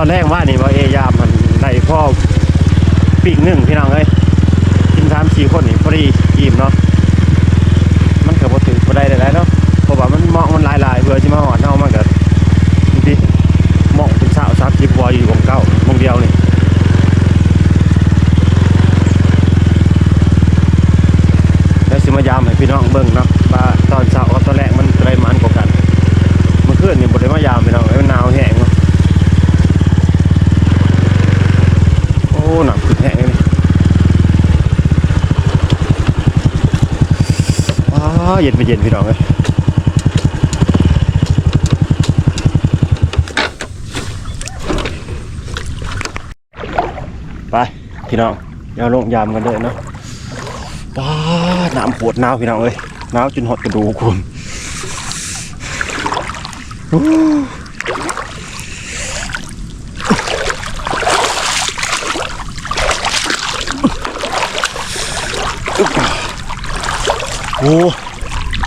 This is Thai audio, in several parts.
อนแรกว่านี่ว่าเอยามมันได้พ่อปีกหนึ่งพี่น้องเอ้ยกินสามสี่คนนี่พอดีอิ่มเนาะมันก็บ่ถือบ่ได้หลายๆเนาะเพราะว่ามันเหมาะมันหลายๆเบื่อสิมาหอดเนาะมันก็บางทีเหมาะเป็นสาวสามสิบวออยู่ของเก่าวงเดียวนี่แล้วสิมายามให้พี่น้องเบิ่งเนาะว่าตอนเช้ากับตอนแรกมันไรมันกว่ากันเมื่อคืนนี่บ่ได้มายามพี่น้องเอ้ยมันหนาวแห้งเนาะโอ้หนักขึ้นแห้งเลยนี่ว้า เย็นไปเย็นพี่น้องเอ้ยไปพี่น้องเดี๋ยวลงยามกันเลยเนาะป้าน้ำปวดหนาวพี่น้องเอ้ยหนาวจนหดกระดูกคุณอู้โอ้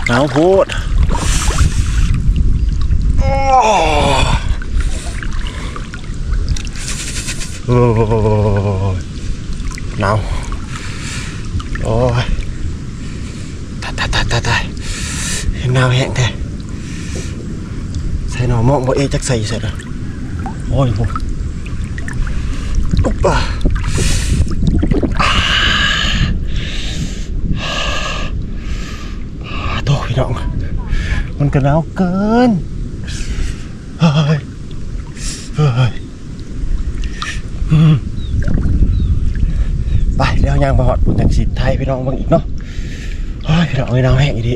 หนาวโพดโอ้โอ้ยหนาวโอ้ยตายตายตายตายตายหนาวแห้งแท้ใส่หน่อมองบ่เอะจักใส่เสร็จแล้วโอ้ยโหอุ๊บอะอ่าโต พี่น้อง มันก็หนาวเกินเฮ้ยเฮ้ยไปเดี๋ยวยางมาหอดปุ่นจังสีไทยพี่น้องเบางอีกเนาะเฮ้ยพี่น้องเอ้น้ำแห้งอีดี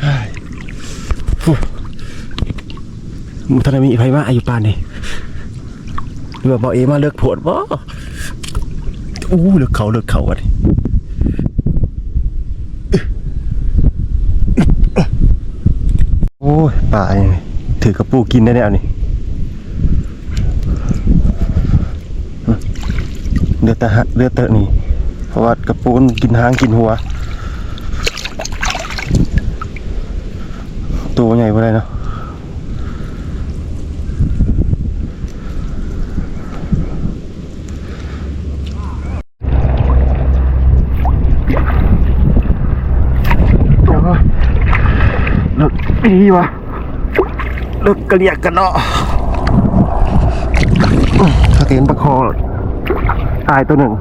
เฮ้ยฟูมุทนามีไฟมาอายุปานนี่หรือว่าบอเอมาเลือกโผดบ่อู้เลือกเขาเลือกเขาวะดิโอ้ย ป่าไงถือกระปูกินได้แน่นี่เลือดต่ฮะเลือดเตอะนี่ เพราะว่ากระปูนกินหางกินหัว ตัวใหญ่ไปเลยเนาะเดี๋ยวก่อนเลิกดีวะ เลิกกระเลียกกันเนาะอื้อสะเตียนประคองตายตัวหนึ่ง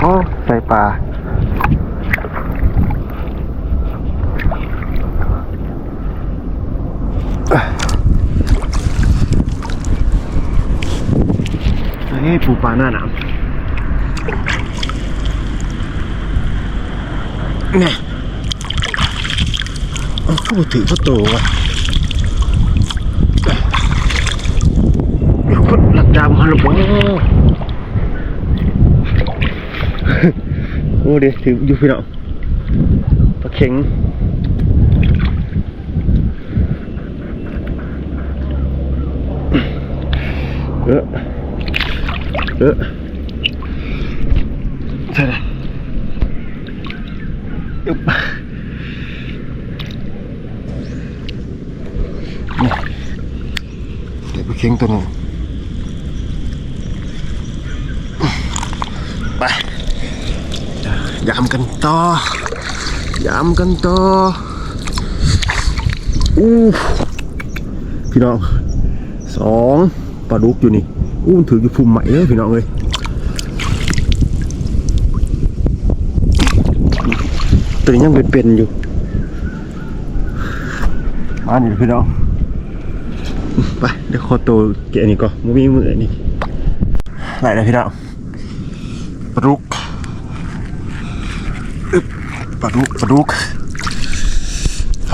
โอ้ใส่ปลาเฮ้ยปูปลาหน้าหนามเนี่ยเอาเข้าไปถือประตูวะเดี๋ยวคน หลักโอ้เดี๋ยวถืออยู่พี่น้องปลาเข็งเออเออใช่เลยอึ๊บเดี๋ยวปเข็งตัวนึง ไปยามกันต่อยามกันต่ออู้พี่น้องสองปลาดุกอยู่นี่อู้ถืออยู่ภูมิใหม่เลยพี่น้องเลยตัวนี้ยังเป็นเป็นๆอยู่มานี่พี่น้องไปเดี๋ยวขอตัวแกะนี่ก่อนมือมีมือนี่ไหนนะพี่น้อง ปลาดุกปลาดุกปลาดุกไป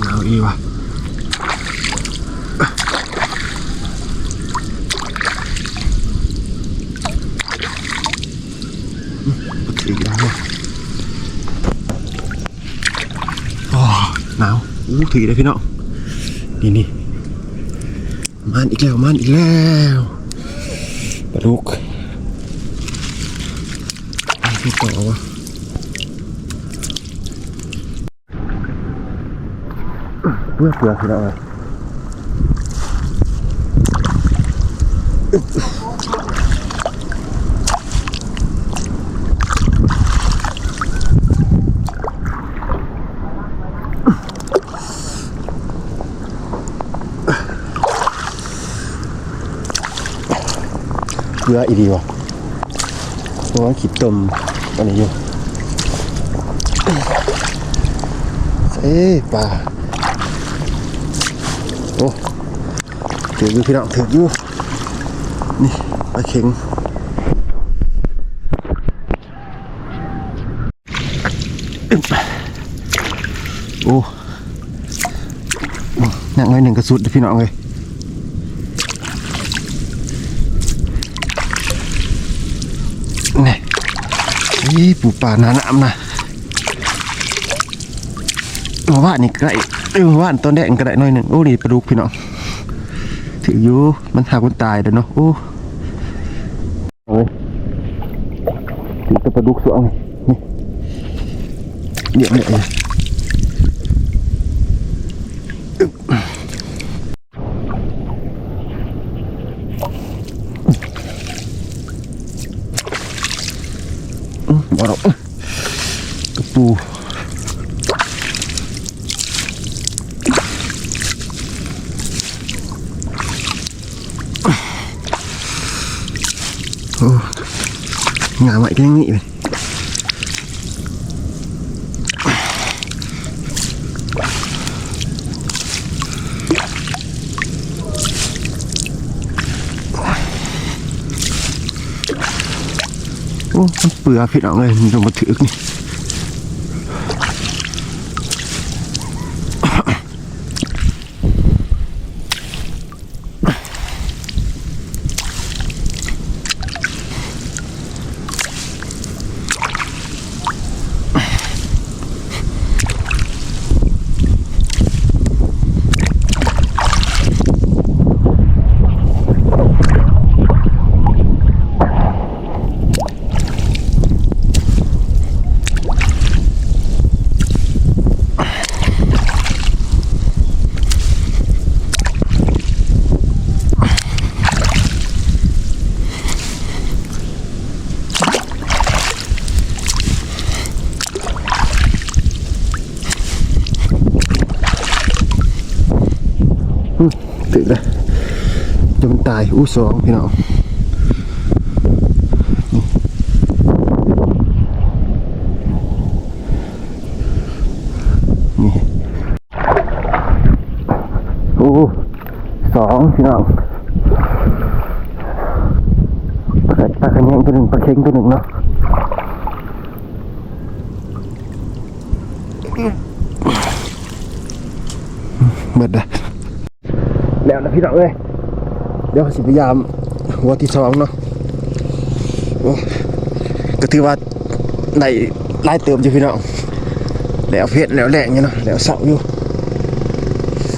เอาอีวะอีกแล้วโอ้หนาวอู้ถือเลยพี่น้องนี่นี่มันอีกแล้วมันอีกแล้ว Брюк. Металла. Плыв, давай. เนื้องเลยเกลืออีดีวะเพราะว่าขีดต้มอันนี้อยู่เอ้ยปลาโอ้ถืออยู่พี่น้องถืออยู่นี่ปลาเข็งโอ้หนักหน่อยหนึ่งกระสุดเด้อพี่น้องเลย ปูป่าหนาหนามนะมาว่านี่ก็ได้เออว่านตอนแดงก็ได้น้อยหนึ่งโอ้นี่ปลาดุกพี่น้องถืออยู่มันหาคนตายเด้อเนาะโอ้โอ้ยถือแตัวปลาดุกสวงนี่เดี๋ยวเนี่ย อืมบ่หรอกกร โอ้งามใหม่ก็ยังงี้เลยโอ้มันเปลือกพี่น้องเลยมันมาถือกนี่ อู้สองพี่น้องนี่นี่โอ้สองพี่น้องปลาปลาขะแยงตัวหนึ่งปลาเค็งตัวหนึ่งเนาะเบิดเลยแล้วนะพี่น้องเอ้ย เดี๋ยวสิพยายามหัวที่สองเนาะก็ถือว่าในไล่เติมอยู่พี่น้องแล้วเพชรแล้วแรงอยู่เนาะแล้วเสาอยู่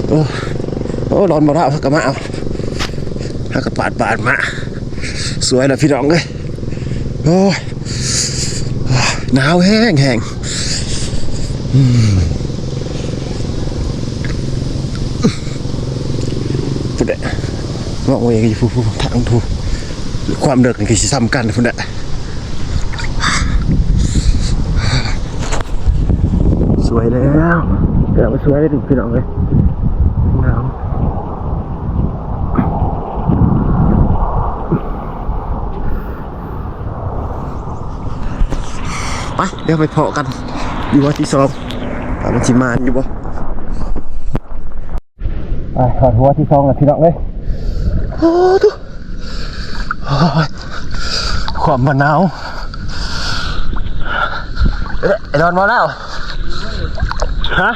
โอ้โอ้ร้อนบ่ได้เอากระมาเอาหักกระปาดปาดมาสวยแล้วพี่น้องเอ้ยโอ้หนาวแห้งแห้งพุ่นแหละ ว่าโอ้ยก็อยู่ผู้ทางทูความเดือดนี่ก็สิซ้ำกันพุ่นแหละสวยแล้วเดี๋ยวมาสวยได้ถึงพี่น้องเลยหนาวไปเดี๋ยวไปเพาะกันอยู่ว่าที่สองว่ามันสิมานอยู่บ่อะถอดหัวที่ซองกับพี่น้องเลย ความมะนาวไอ้ดอนมาแล้ว ฮะ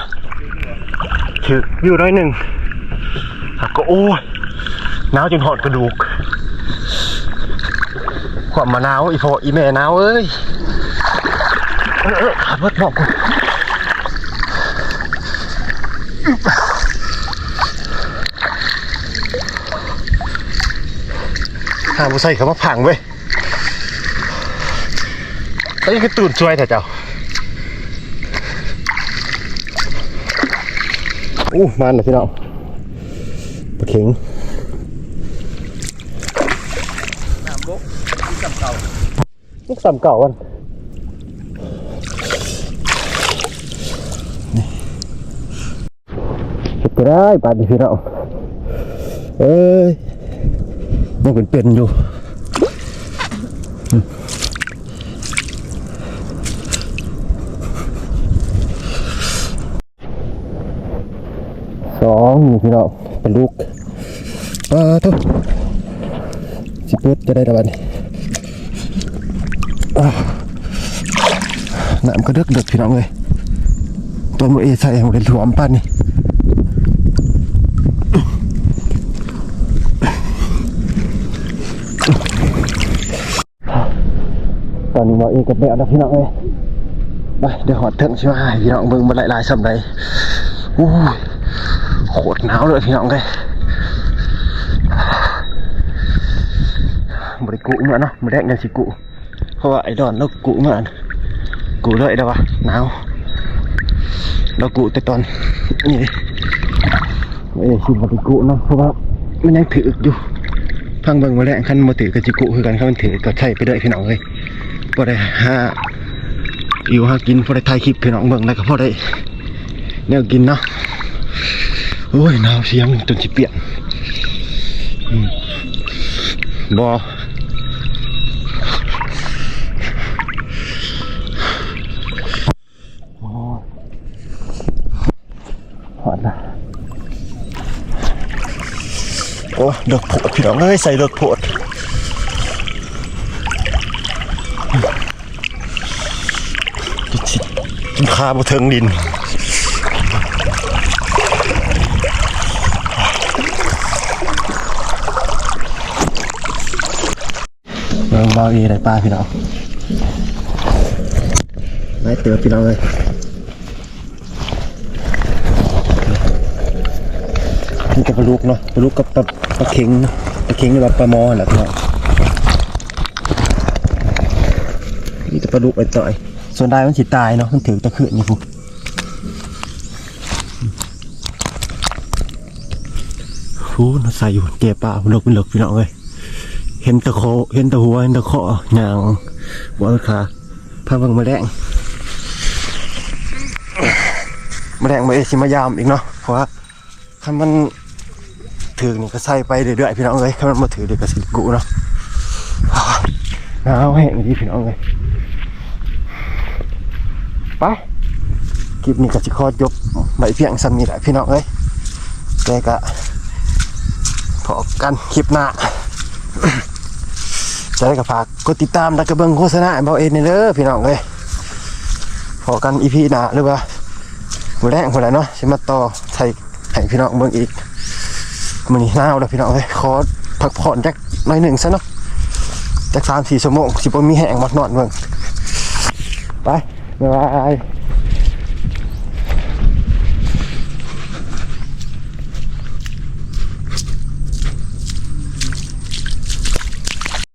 ถืออยู่น้อยหนึ่งก็โอ้ยหนาวจนหอดกระดูก ความมะนาวอีพออีแม่หนาวเอ้ยออเออขับรถบอกกูาบุใส่เขามาพังเว้ยก็ยังคือตื่นช่วยแต่เจ้าอู้มันเลยพี่น้องปลาเข็งน้ำบกที่สำเก่านี่สามเก่าวันเก็บไปได้ปลาดิพี่น้องเอ้ย ยังเป็นเป็นอยู่สองนี่พี่น้องเป็นลูกปลาทุกสิเปิดจะได้ตะวันน้ำก็เดือดเดือดพี่น้องเลยตัวมือเอใส่หมดเลยถ่วมปั้นนี่ อนนี้หมอเอกับแมวนะพี่น้องเอ้ยไปเดี๋ยวหอดเถิงใช่ไหมพี่น้องเบิ่งมาหลายๆสำไรอู้ยโคตรหนาวเลยพี่น้องเลยบริกุเมื่อเนาะมาแดกยังสิกุเพราะว่าไอ้ดอนเรากุเมื่อนะกุเลยเด้อวะหนาวเรากุแต่ตอนนี่ไม่ได้ชิมบริกุเนาะเพราะว่ามันยังถืออยู่พังเบิ่งมาแลกคันมาถือกับจิกุคือกันเขามันถือก็ใช่ไปเด้อพี่น้องเลย พอได้หาอยู่หากินพอได้ถ่ายคลิปพี่น้องเบิ่งแล้ก็พอได้แนวกินเนาะโอ้ยหนาวเสียงจนสิเปียกบออหอดละโอ้ดอกโพดพี่น้องเอ้ยใส่ดอกโพดกินข้าวบนเทิงดิน เบิ่งเบาอีได้ปลาพี่น้องได้เตือพี่น้องเลยนี่กับปลาลูกเนาะปลาลูกกับปลาปลาเค็งเนาะปลาเค็งหรือว่าปลาหมอแหละพี่น้องนี่แต่ปลาลูกไปต่อย ส่วนได้มันสิตายเนาะมันถือตะขืนนี่พูฟูน่าใส่อยู่เก็บปลาเลิกเป็นเลิกพี่น้องเลยเห็นตะโคเห็นตะหัวเห็นตะเคาะอย่างหัวขาพาเบังมาแดงมาแดงมาเอชิมายามอีกเนาะเพราะว่าถ้ามันถือนี่ก็ใส่ไปเรื่อยๆพี่น้องเลยถ้ามันมาถือเดี๋ยวก็สิกุเนาะหนาวแห้งดีพี่น้องเลย ไปคลิปนี้ก็สิขอยกใบเพียงซ้ำนี่แหละพี่น้องเลยแต่ก็พอกันคลิปหน้าจะได้กับฝากกดติดตามแล้วก็เบิ่งโฆษณาเบาเอ็นเด้อพี่น้องเอ้ยพอกันอีพีหน้าหรือว่ามื้อแรกพุ่นแหละเนาะสิมาต่อใส่ให้พี่น้องเบิ่งอีกมื้อนี้หนาวแล้วพี่น้องเอ้ยขอพักผ่อนจักหน่อยหนึ่งซะเนาะจัก3-4ชั่วโมงสิบ่มีแห้งมักนอนเบิ่งไป Bye.